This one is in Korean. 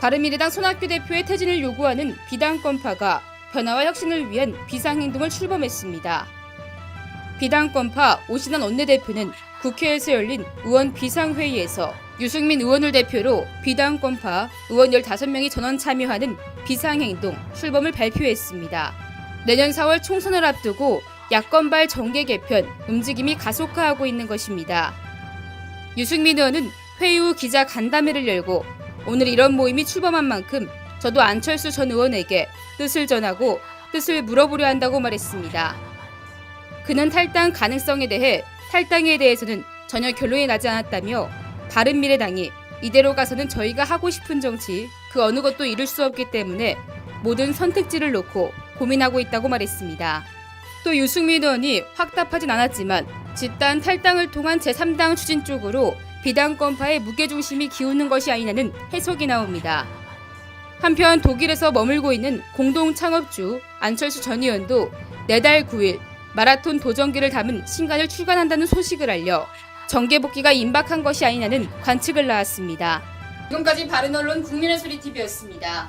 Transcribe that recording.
바른미래당 손학규 대표의 퇴진을 요구하는 비당권파가 변화와 혁신을 위한 비상행동을 출범했습니다. 비당권파 오신환 원내대표는 국회에서 열린 의원 비상회의에서 유승민 의원을 대표로 비당권파 의원 15명이 전원 참여하는 비상행동 출범을 발표했습니다. 내년 4월 총선을 앞두고 야권발 정계 개편 움직임이 가속화하고 있는 것입니다. 유승민 의원은 회의 후 기자 간담회를 열고 오늘 이런 모임이 출범한 만큼 저도 안철수 전 의원에게 뜻을 전하고 뜻을 물어보려 한다고 말했습니다. 그는 탈당 가능성에 대해 탈당에 대해서는 전혀 결론이 나지 않았다며 바른미래당이 이대로 가서는 저희가 하고 싶은 정치 그 어느 것도 이룰 수 없기 때문에 모든 선택지를 놓고 고민하고 있다고 말했습니다. 또 유승민 의원이 확답하진 않았지만 집단 탈당을 통한 제3당 추진 쪽으로 비당권파의 무게중심이 기우는 것이 아니냐는 해석이 나옵니다. 한편 독일에서 머물고 있는 공동 창업주 안철수 전 의원도 내달 9일 마라톤 도전기를 담은 신간을 출간한다는 소식을 알려 정계 복귀가 임박한 것이 아니냐는 관측을 낳았습니다. 지금까지 바른 언론 국민의 소리 TV였습니다.